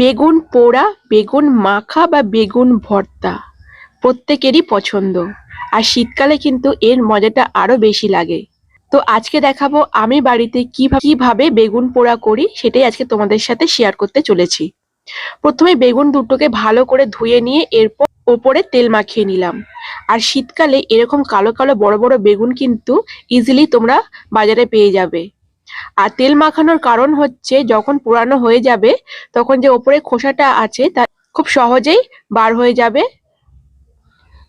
বেগুন পোড়া, বেগুন মাখা বা বেগুন ভর্তা প্রত্যেকেরই পছন্দ। আর শীতকালে কিন্তু এর মজাটা আরও বেশি লাগে। তো আজকে দেখাবো আমি বাড়িতে কীভাবে কীভাবে বেগুন পোড়া করি, সেটাই আজকে তোমাদের সাথে শেয়ার করতে চলেছি। প্রথমে বেগুন দুটোকে ভালো করে ধুয়ে নিয়ে এরপর ওপরে তেল মাখিয়ে নিলাম। আর শীতকালে এরকম কালো কালো বড় বড় বেগুন কিন্তু ইজিলি তোমরা বাজারে পেয়ে যাবে। আর তেল মাখানোর কারণ হচ্ছে যখন পোড়ানো হয়ে যাবে, তখন যে ওপরে খোসাটা আছে তা খুব সহজেই বার হয়ে যাবে।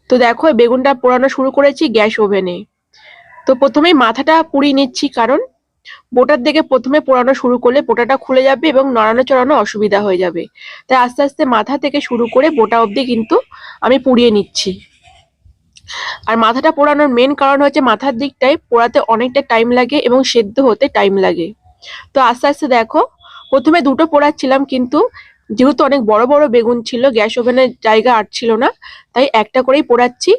তো দেখো বেগুনটা পোড়ানো শুরু করেছি গ্যাস ওভেনে। তো প্রথমেই মাথাটা পুড়িয়ে নিচ্ছি, কারণ বোটার দিকে প্রথমে পোড়ানো শুরু করলে বোটাটা খুলে যাবে এবং নড়ানো চড়ানো অসুবিধা হয়ে যাবে। তাই আস্তে আস্তে মাথা থেকে শুরু করে বোটা অবধি কিন্তু আমি পুড়িয়ে নিচ্ছি। আর মাথাটা পোড়ানোর মেন কারণ হচ্ছে মাথার দিকটায় পোড়াতে অনেকটা টাইম লাগে এবং সেদ্ধ হতে টাইম লাগে। তো আস্তে আস্তে দেখো, প্রথমে দুটো পোড়াচ্ছিলাম কিন্তু যেহেতু অনেক বড় বড় বেগুন ছিল, গ্যাস ওভেনের জায়গা আটছিল না, তাই একটা করেই পোড়াচ্ছি।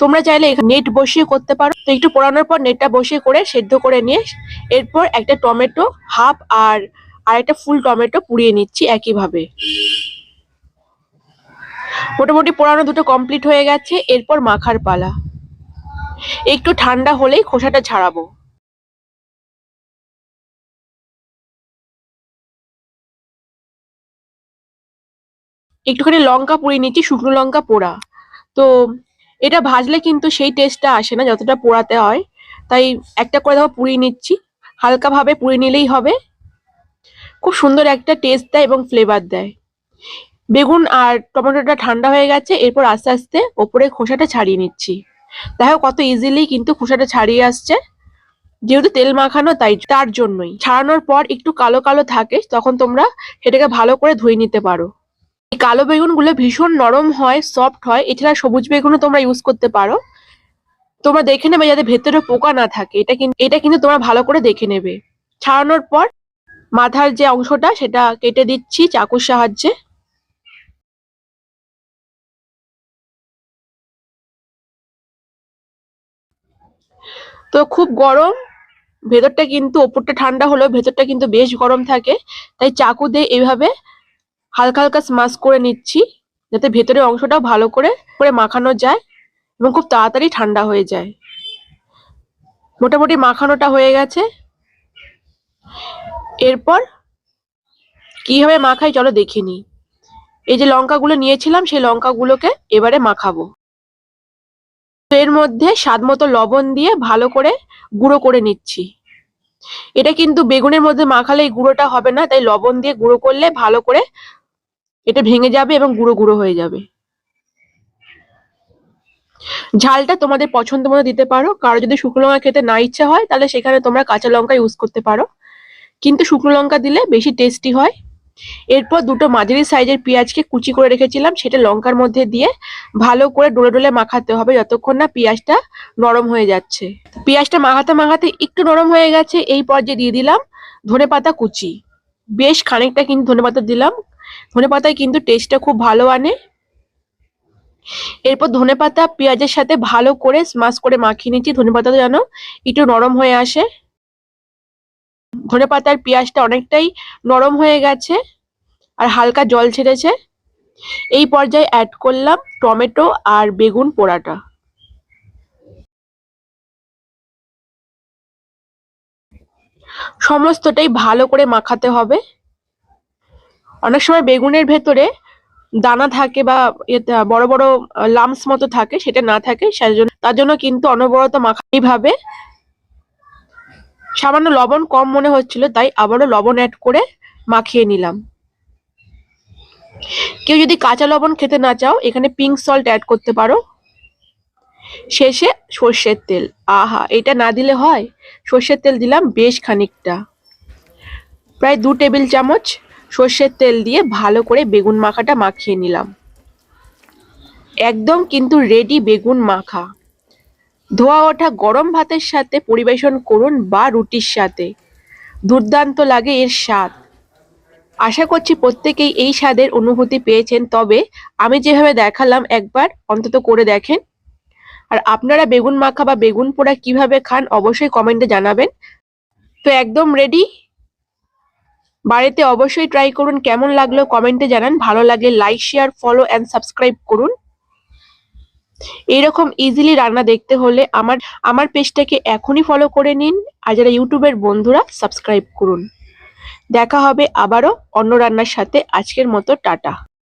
তোমরা চাইলে নেট বসিয়ে করতে পারো। তো একটু পোড়ানোর পর নেটটা বসিয়ে করে সেদ্ধ করে নিয়ে এরপর একটা টমেটো হাফ আর আর একটা ফুল টমেটো পুড়িয়ে নিচ্ছি একইভাবে। মোটামুটি পোড়ানো দুটো কমপ্লিট হয়ে গেছে, এরপর মাখার পালা। একটু ঠান্ডা হলেই খোসাটা ছাড়াবো। একটুখানি লঙ্কা পুড়িয়ে নিচ্ছি, শুকনো লঙ্কা পোড়া। তো এটা ভাজলে কিন্তু সেই টেস্টটা আসে না, যতটা পোড়াতে হয়। তাই একটা করে দেখো পুড়িয়ে নিচ্ছি হালকা ভাবে পুড়িয়ে নিলেই হবে। খুব সুন্দর একটা টেস্ট দেয় এবং ফ্লেভার দেয়। বেগুন আর টমেটোটা ঠান্ডা হয়ে গেছে, এরপর আস্তে আস্তে ওপরে খোসাটা ছাড়িয়ে নিচ্ছি। দেখো কত ইজিলি কিন্তু খোসাটা ছাড়িয়ে আসছে। যেহেতু তেল মাখানো, তাই তার জন্যই। ছাড়ানোর পর একটু কালো কালো থাকে, তখন তোমরা সেটাকে ভালো করে ধুয়ে নিতে পারো। এই কালো বেগুনগুলো ভীষণ নরম হয় সফট হয়, এছাড়া সবুজ বেগুনও তোমরা ইউজ করতে পারো। তোমরা দেখে নেবে যাতে ভেতরে পোকা না থাকে। এটা কিন্তু এটা কিন্তু তোমরা ভালো করে দেখে নেবে। ছাড়ানোর পর মাথার যে অংশটা, সেটা কেটে দিচ্ছি চাকুর সাহায্যে। তো খুব গরম। ভেতরটা কিন্তু, ওপরটা ঠান্ডা হলেও ভেতরটা কিন্তু বেশ গরম থাকে। তাই চাকু দিয়ে এইভাবে হালকা হালকা স্মাশ করে নিচ্ছি, যাতে ভেতরের অংশটাও ভালো করে করে মাখানো যায় এবং খুব তাড়াতাড়ি ঠান্ডা হয়ে যায়। মোটামুটি মাখানোটা হয়ে গেছে। এরপর কীভাবে মাখাই চলো দেখে এই যে লঙ্কাগুলো নিয়েছিলাম, সেই লঙ্কাগুলোকে এবারে মাখাবো। এর মধ্যে স্বাদ মতো লবণ দিয়ে ভালো করে গুঁড়ো করে নিচ্ছি। এটা কিন্তু বেগুনের মধ্যে মাখালে এই গুঁড়োটা হবে না, তাই লবণ দিয়ে গুঁড়ো করলে ভালো করে এটা ভেঙে যাবে এবং গুঁড়ো গুঁড়ো হয়ে যাবে। ঝালটা তোমাদের পছন্দ মতো দিতে পারো, কারও যদি শুকনো লঙ্কা খেতে না ইচ্ছা হয়, তাহলে সেখানে তোমরা কাঁচা লঙ্কা ইউজ করতে পারো। কিন্তু শুকনো লঙ্কা দিলে বেশি টেস্টি হয়। এরপর দুটো মাঝারি সাইজের পেঁয়াজকে কুচি করে রেখেছিলাম, সেটা লঙ্কার মধ্যে দিয়ে ভালো করে ডলে ডলে মাখাতে হবে যতক্ষণ না পেঁয়াজটা নরম হয়ে যাচ্ছে। পেঁয়াজটা মাখাতে মাখাতে একটু নরম হয়ে গেছে, এই পর্যায়ে দিয়ে দিলাম ধনে পাতা কুচি। বেশ খানিকটা কিন্তু ধনে পাতা দিলাম। ধনে পাতায় কিন্তু টেস্টটা খুব ভালো আনে। এরপর ধনে পাতা পেঁয়াজের সাথে ভালো করে স্মাশ করে মাখিয়ে নিচ্ছি ধনে পাতাটা যেন একটু নরম হয়ে আসে। ধনে পাতার পেঁয়াজটা অনেকটাই নরম হয়ে গেছে আর হালকা জল ছেড়েছে। এই পর্যায়ে অ্যাড করলাম টমেটো আর বেগুন পোড়াটা। সমস্তটাই ভালো করে মাখাতে হবে। অনেক সময় বেগুনের ভেতরে দানা থাকে বা বড় বড় লামস মতো থাকে, সেটা না থাকে তার জন্য কিন্তু অনবরত মাখা এইভাবে সামান্য লবণ কম মনে হচ্ছিল, তাই আবারও লবণ অ্যাড করে মাখিয়ে নিলাম। কেউ যদি কাঁচা লবণ খেতে না চাও, এখানে পিঙ্ক সল্ট অ্যাড করতে পারো। শেষে সর্ষের তেল। আহা, এটা না দিলে হয়? সর্ষের তেল দিলাম বেশ খানিকটা। প্রায় দু টেবিল চামচ সর্ষের তেল দিয়ে ভালো করে বেগুন মাখাটা মাখিয়ে নিলাম। একদম কিন্তু রেডি বেগুন মাখা। ধোয়া ওঠা গরম ভাতের সাথে পরিবেশন করুন বা রুটির সাথে। দুর্দান্ত লাগে এর স্বাদ। আশা করছি প্রত্যেকেই এই স্বাদের অনুভূতি পেয়েছেন, তবে আমি যেভাবে দেখালাম একবার, অন্তত করে দেখেন। আর আপনারা বেগুন মাখা বা বেগুন পোড়া কীভাবে খান অবশ্যই কমেন্টে জানাবেন। তো একদম রেডি বাড়িতে অবশ্যই ট্রাই করুন, কেমন লাগল কমেন্টে জানান। ভালো লাগলে like share follow and subscribe করুন। এইরকম ইজিলি রান্না দেখতে হলে আমার আমার পেজটাকে এখনই ফলো করে নিন আর যারা ইউটিউবের বন্ধুরা সাবস্ক্রাইব করুন। দেখা হবে আবারও অন্য রান্নার সাথে। আজকের মতো টাটা।